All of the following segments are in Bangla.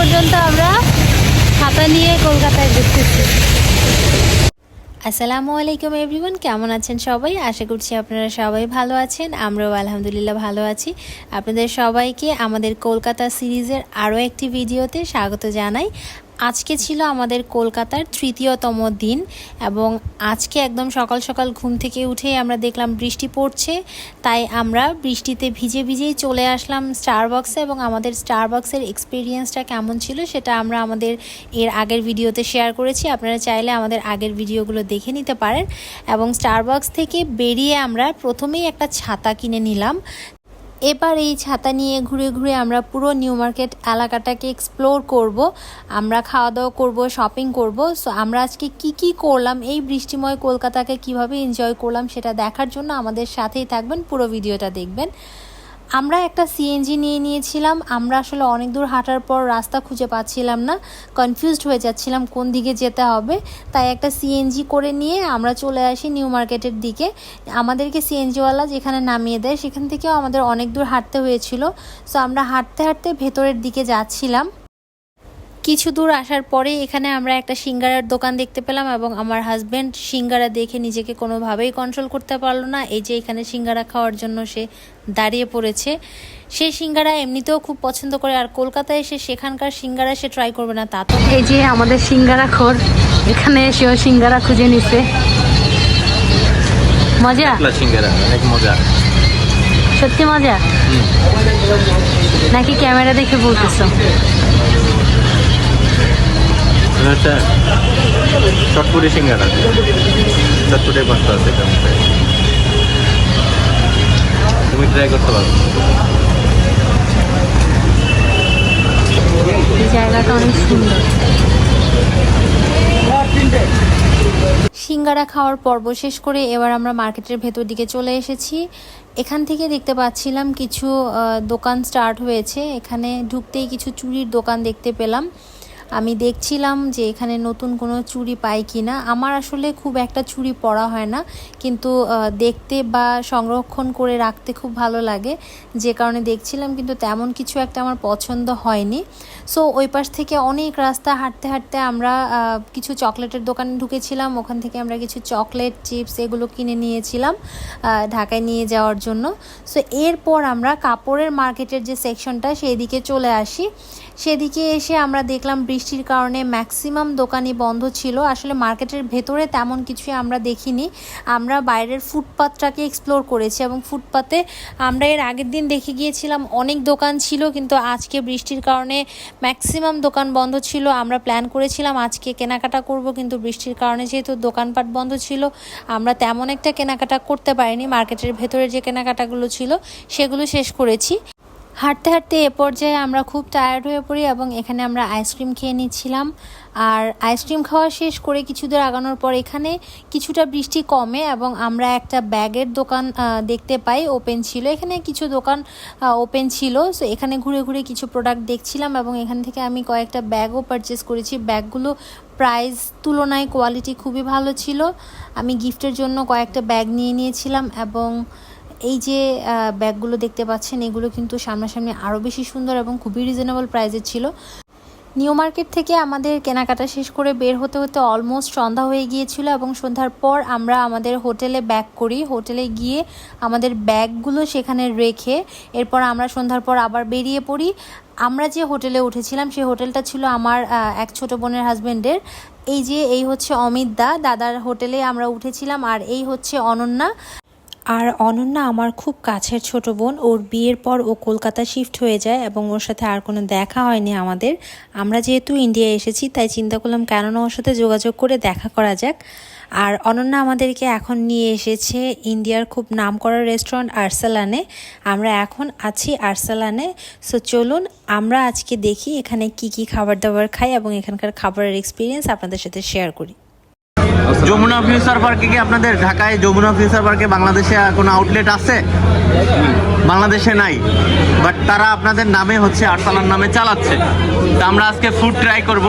পর্যন্ত আমরা খাতা নিয়ে কলকাতায় ঘুরতেছি। আসসালামু আলাইকুম এভরিওয়ান, কেমন আছেন সবাই? আশা করছি আপনারা সবাই ভালো আছেন, আমরাও আলহামদুলিল্লাহ ভালো আছি। আপনাদের সবাইকে আমাদের কলকাতা সিরিজের আরও একটি ভিডিওতে স্বাগত জানাই। আজকে ছিল আমাদের কলকাতার তৃতীয়তম দিন এবং আজকে একদম সকাল সকাল ঘুম থেকে উঠেই আমরা দেখলাম বৃষ্টি পড়ছে, তাই আমরা বৃষ্টিতে ভিজে ভিজেই চলে আসলাম স্টারবক্সে এবং আমাদের স্টারবক্সের এক্সপিরিয়েন্সটা কেমন ছিল সেটা আমরা আমাদের এর আগের ভিডিওতে শেয়ার করেছি, আপনারা চাইলে আমাদের আগের ভিডিওগুলো দেখে নিতে পারেন এবং স্টারবক্স থেকে বেরিয়ে আমরা প্রথমেই একটা ছাতা কিনে নিলাম। এবার এই ছাতা নিয়ে ঘুরে ঘুরে আমরা পুরো নিউ মার্কেট এলাকাটাকে এক্সপ্লোর করব। আমরা খাওয়া দাওয়া করব শপিং করব। সো আমরা আজকে কি কি করলাম, এই বৃষ্টিময় কলকাতাকে কীভাবে এনজয় করলাম সেটা দেখার জন্য আমাদের সাথেই থাকবেন, পুরো ভিডিওটা দেখবেন। আমরা একটা সিএনজি নিয়ে নিয়েছিলাম, আমরা আসলে অনেক দূর হাঁটার পর রাস্তা খুঁজে পাচ্ছিলাম না কনফিউজড হয়ে যাচ্ছিলাম কোন দিকে যেতে হবে। তাই একটা সিএনজি করে নিয়ে আমরা চলে আসি নিউ মার্কেটের দিকে। আমাদেরকে সিএনজিওয়ালা যেখানে নামিয়ে দেয়, সেখান থেকেও আমাদের অনেক দূর হাঁটতে হয়েছিল। সো আমরা হাঁটতে হাঁটতে ভেতরের দিকে যাচ্ছিলাম। কিছু দূর আসার পরে এখানে আমরা একটা সিঙ্গারার দোকান দেখতে পেলাম এবং আমার হাজব্যান্ড সিঙ্গারা দেখে নিজেকে কোনোভাবেই কন্ট্রোল করতে পারল না। এই যে এখানে সিঙ্গারা খাওয়ার জন্য সে দাঁড়িয়ে পড়েছে। সে সিঙ্গারা এমনিতেও খুব পছন্দ করে আর কলকাতায় এসে সেখানকার সিঙ্গারা সে ট্রাই করবে না তা তো এই যে আমাদের সিঙ্গারা খোর এখানে এসেও সিঙ্গারা খুঁজে নিছে। মজা? সিঙ্গারা অনেক মজা। সত্যি মজা? নাকি ক্যামেরা দেখে বলতেছো? চটপুরি সিঙ্গারা। চটপুরি আছে তুমি ট্রাই করতে পারো। জায়গাটা অনেক সুন্দর। সিঙ্গারা খাওয়ার পর্ব শেষ করে এবার আমরা মার্কেটের ভেতর দিকে চলে এসেছি। এখান থেকে দেখতে পাচ্ছিলাম কিছু দোকান স্টার্ট হয়েছে। এখানে ঢুকতেই কিছু চুড়ির দোকান দেখতে পেলাম। আমি দেখছিলাম যে এখানে নতুন কোনো চুড়ি পাই কিনা। আমার আসলে খুব একটা চুড়ি পরা হয় না, কিন্তু দেখতে বা সংরক্ষণ করে রাখতে খুব ভালো লাগে। যে কারণে দেখছিলাম কিন্তু তেমন কিছু একটা আমার পছন্দ হয়নি। সো ওই পাশ থেকে অনেক রাস্তা হাঁটতে হাঁটতে আমরা কিছু চকলেটের দোকানে ঢুকেছিলাম। ওখান থেকে আমরা কিছু চকলেট, চিপস এগুলো কিনে নিয়েছিলাম ঢাকায় নিয়ে যাওয়ার জন্য। সো এরপর আমরা কাপড়ের মার্কেটের যে সেকশনটা সেই দিকে চলে আসি। সেদিকে এসে আমরা দেখলাম বৃষ্টির কারণে ম্যাক্সিমাম দোকানই বন্ধ ছিল। আসলে মার্কেটের ভেতরে তেমন কিছুই আমরা দেখিনি। আমরা বাইরের ফুটপাথটাকে এক্সপ্লোর করেছি এবং ফুটপাতে আমরা এর আগের দিন দেখে গিয়েছিলাম অনেক দোকান ছিল, কিন্তু আজকে বৃষ্টির কারণে ম্যাক্সিমাম দোকান বন্ধ ছিল। আমরা প্ল্যান করেছিলাম আজকে কেনাকাটা করব, কিন্তু বৃষ্টির কারণে যেহেতু দোকানপাট বন্ধ ছিল, আমরা তেমন একটা কেনাকাটা করতে পারিনি। মার্কেটের ভেতরে যে কেনাকাটাগুলো ছিল, সেগুলো শেষ করেছি। হাঁটতে হাঁটতে এ পর্যায়ে আমরা খুব টায়ার্ড হয়ে পড়ি এবং এখানে আমরা আইসক্রিম খেয়ে নিচ্ছিলাম। আর আইসক্রিম খাওয়া শেষ করে কিছু দূর আগানোর পর এখানে কিছুটা বৃষ্টি কমে এবং আমরা একটা ব্যাগের দোকান দেখতে পাই ওপেন ছিল। এখানে কিছু দোকান ওপেন ছিল। সো এখানে ঘুরে ঘুরে কিছু প্রোডাক্ট দেখছিলাম এবং এখান থেকে আমি কয়েকটা ব্যাগও পারচেস করেছি। ব্যাগগুলো প্রাইস তুলনায় কোয়ালিটি খুবই ভালো ছিল। আমি গিফটের জন্য কয়েকটা ব্যাগ নিয়ে নিয়েছিলাম এবং এই যে ব্যাগগুলো দেখতে পাচ্ছেন, এগুলো কিন্তু সামনাসামনি আরও বেশি সুন্দর এবং খুবই রিজনেবল প্রাইজের ছিল। নিউ মার্কেট থেকে আমাদের কেনাকাটা শেষ করে বের হতে হতে অলমোস্ট সন্ধ্যা হয়ে গিয়েছিল এবং সন্ধ্যার পর আমরা আমাদের হোটেলে ব্যাক করি। হোটেলে গিয়ে আমাদের ব্যাগগুলো সেখানে রেখে এরপর আমরা সন্ধ্যার পর আবার বেরিয়ে পড়ি। আমরা যে হোটেলে উঠেছিলাম, সেই হোটেলটা ছিল আমার এক ছোট বোনের হাজবেন্ডের এই যে, এই হচ্ছে অমিত দা দাদার হোটেলে আমরা উঠেছিলাম। আর এই হচ্ছে অনন্যা। আর অনন্যা আমার খুব কাছের ছোট বোন। ওর বিয়ের পর ও কলকাতা শিফট হয়ে যায় এবং ওর সাথে আর কোনো দেখা হয়নি আমাদের। আমরা যেহেতু ইন্ডিয়া এসেছি, তাই চিন্তা করলাম কেননা ওর সাথে যোগাযোগ করে দেখা করা যাক। আর অনন্যা আমাদেরকে এখন নিয়ে এসেছে ইন্ডিয়ার খুব নামকরা রেস্টুরেন্ট আরসালানে আমরা এখন আছি আরসালানে সো চলুন আমরা আজকে দেখি এখানে কি কি খাবার দাবার খাই এবং এখানকার খাবারের এক্সপিরিয়েন্স আপনাদের সাথে শেয়ার করি। যমুনা ফিউচার পার্কে কি আপনাদের ঢাকায় যমুনা ফিউচার পার্কে বাংলাদেশে কোনো আউটলেট আছে বাংলাদেশে নাই বাট তারা আপনাদের নামে হচ্ছে আরসালান নামে চালাচ্ছে তা আমরা আজকে ফুড ট্রাই করব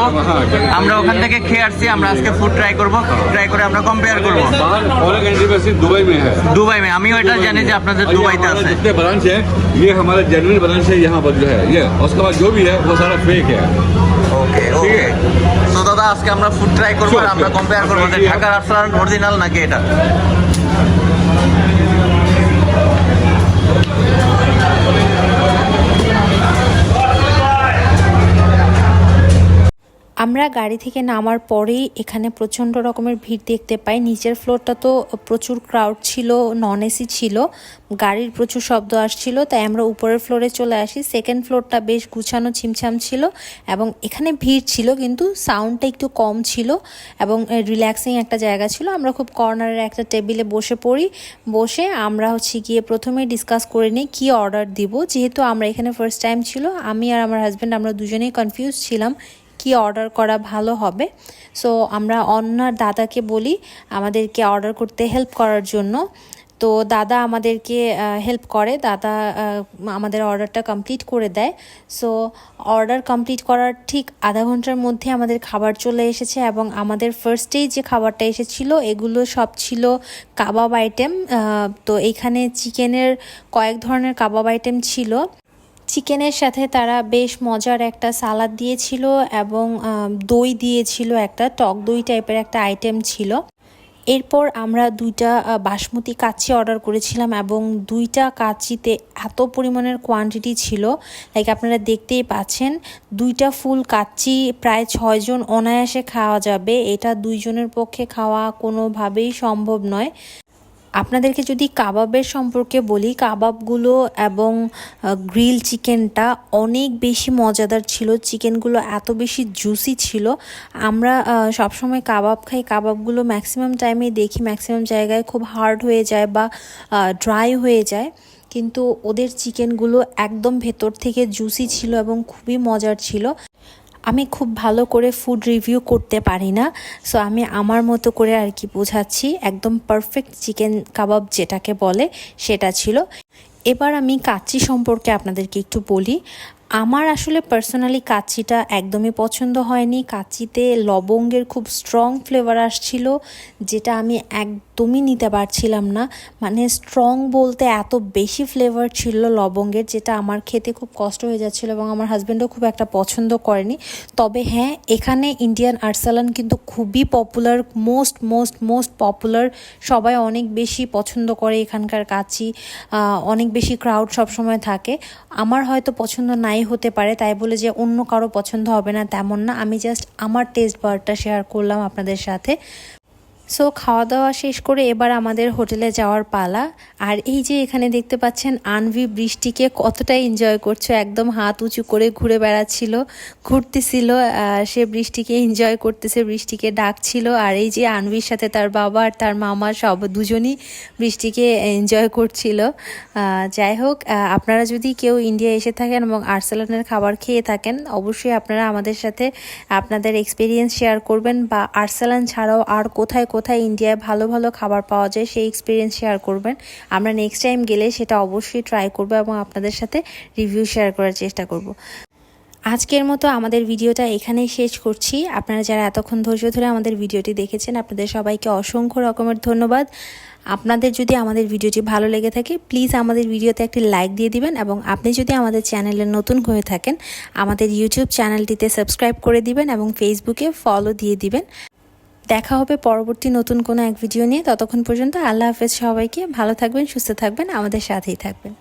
আমরা ওখান থেকে খেয়ে আসছি আমরা আজকে ফুড ট্রাই করব ট্রাই করে আমরা কম্পেয়ার করব बाहर फॉरेन कंट्री में सिर्फ दुबई में है দুবাই মে আমিও এটা জানি যে আপনাদের और ये দুবাইতে हमारा আছে जितने ब्रांच है ये हमारा जेनुइन ब्रांच है यहाँ पर जो है ये और उसके बाद जो भी है वो सारा फेक है ওকে ওকে তো দাদা আজকে আমরা ফুড ট্রাই করব আর আমরা কম্পেয়ার করব যে ঢাকার আরসালান অরিজিনাল নাকি এটা? আমরা গাড়ি থেকে নামার পরেই এখানে প্রচণ্ড রকমের ভিড় দেখতে পাই। নিচের ফ্লোরটা তো প্রচুর ক্রাউড ছিল নন এসি ছিল, গাড়ির প্রচুর শব্দ আসছিল, তাই আমরা উপরের ফ্লোরে চলে আসি। সেকেন্ড ফ্লোরটা বেশ গুছানো ছিমছাম ছিল এবং এখানে ভিড় ছিল, কিন্তু সাউন্ডটা একটু কম ছিল এবং রিল্যাক্সিং একটা জায়গা ছিল। আমরা খুব কর্নারের একটা টেবিলে বসে পড়ি। বসে আমরা হচ্ছে গিয়ে প্রথমে ডিসকাস করে নিই, কী অর্ডার দিব? যেহেতু আমরা এখানে ফার্স্ট টাইম ছিল, আমি আর আমার হাজব্যান্ড আমরা দুজনেই কনফিউজ ছিলাম কি অর্ডার করা ভালো হবে। সো আমরা অন্যার দাদাকে বলি, আমাদেরকে অর্ডার করতে হেল্প করার জন্য। তো দাদা আমাদেরকে হেল্প করে। দাদা আমাদের অর্ডারটা কমপ্লিট করে দেয়। সো অর্ডার কমপ্লিট করার ঠিক আধা ঘণ্টার মধ্যে আমাদের খাবার চলে এসেছে এবং আমাদের ফার্স্টেই যে খাবারটা এসেছিল, এগুলো সব ছিল কাবাব আইটেম তো এইখানে চিকেনের কয়েক ধরনের কাবাব আইটেম ছিল। চিকেনের সাথে তারা বেশ মজার একটা সালাদ দিয়েছিল এবং দই দিয়েছিল একটা, টক দই টাইপের একটা আইটেম ছিল। এরপর আমরা দুইটা বাসমতি কাচ্চি অর্ডার করেছিলাম এবং দুইটা কাচ্চিতে এত পরিমাণের কোয়ান্টিটি ছিল লাইক আপনারা দেখতেই পাচ্ছেন, দুইটা ফুল কাচ্চি প্রায় ছয়জন অনায়াসে খাওয়া যাবে। এটা দুইজনের পক্ষে খাওয়া কোনোভাবেই সম্ভব নয়। আপনাদেরকে যদি কাবাবের সম্পর্কে বলি, কাবাবগুলো এবং গ্রিল চিকেনটা অনেক বেশি মজাদার ছিল। চিকেনগুলো এত বেশি জুসি ছিল। আমরা সবসময় কাবাব খাই। কাবাবগুলো ম্যাক্সিমাম টাইমে দেখি, ম্যাক্সিমাম জায়গায় খুব হার্ড হয়ে যায় বা ড্রাই হয়ে যায়। কিন্তু ওদের চিকেনগুলো একদম ভেতর থেকে জুসি ছিল এবং খুবই মজার ছিল। আমি খুব ভালো করে ফুড রিভিউ করতে পারি না সো আমি আমার মতো করে আর কি বোঝাচ্ছি। একদম পারফেক্ট চিকেন কাবাব যেটাকে বলে, সেটা ছিল। এবার আমি কাচ্চি সম্পর্কে আপনাদেরকে একটু বলি। আমার আসলে পার্সোনালি কাচ্চিটা একদমই পছন্দ হয়নি। কাচ্চিতে লবঙ্গের খুব স্ট্রং ফ্লেভার আসছিল, যেটা আমি একদমই নিতে পারছিলাম না। মানে স্ট্রং বলতে এত বেশি ফ্লেভার ছিল লবঙ্গের যেটা আমার খেতে খুব কষ্ট হয়ে যাচ্ছিল এবং আমার হাজব্যান্ডও খুব একটা পছন্দ করেনি। তবে হ্যাঁ এখানে ইন্ডিয়ান আর্সালান কিন্তু খুবই popular most most most popular সবাই অনেক বেশি পছন্দ করে এখানকার আহ, অনেক বেশি ক্রাউড সবসময় থাকে। আমার হয়তো পছন্দ নাই হতে পারে তাই বলে যে অন্য কারও পছন্দ হবে না তেমন না। আমি জাস্ট আমার টেস্ট বারটা শেয়ার করলাম আপনাদের সাথে। সো খাওয়া দাওয়া শেষ করে এবার আমাদের হোটেলে যাওয়ার পালা। আর এই যে এখানে দেখতে পাচ্ছেন আনভি বৃষ্টিকে কতটা এনজয় করছ, একদম হাত উঁচু করে ঘুরে বেড়াচ্ছিল, ঘুরতেছিল সে বৃষ্টিকে এনজয় করতেছে, বৃষ্টিকে ডাকছিল। আর এই যে আনভির সাথে তার বাবা আর তার মামা সব দুজনই বৃষ্টিকে এনজয় করছিল। যাই হোক আপনারা যদি কেউ ইন্ডিয়া এসে থাকেন এবং আর্সেলানের খাবার খেয়ে থাকেন, অবশ্যই আপনারা আমাদের সাথে আপনাদের এক্সপিরিয়েন্স শেয়ার করবেন বা আর্সেলান ছাড়াও আর কোথায় কোথায় ইন্ডিয়ায় ভালো ভালো খাবার পাওয়া যায় সেই এক্সপিরিয়েন্স শেয়ার করবেন। আমরা নেক্সট টাইম গেলে সেটা অবশ্যই ট্রাই করব এবং আপনাদের সাথে রিভিউ শেয়ার করার চেষ্টা করব। আজকের মতো আমাদের ভিডিওটা এখানেই শেষ করছি। আপনারা যারা এতক্ষণ ধৈর্য ধরে আমাদের ভিডিওটি দেখেছেন, আপনাদের সবাইকে অসংখ্য রকমের ধন্যবাদ। আপনাদের যদি আমাদের ভিডিওটি ভালো লেগে থাকে প্লিজ আমাদের ভিডিওতে একটি লাইক দিয়ে দিবেন এবং আপনি যদি আমাদের চ্যানেলে নতুন হয়ে থাকেন, আমাদের ইউটিউব চ্যানেলটিতে সাবস্ক্রাইব করে দিবেন এবং ফেসবুকে ফলো দিয়ে দিবেন। দেখা হবে পরবর্তী নতুন কোনো এক ভিডিও নিয়ে। ততক্ষণ পর্যন্ত আল্লাহ হাফেজ সবাইকে ভালো থাকবেন, সুস্থ থাকবেন, আমাদের সাথেই থাকবেন।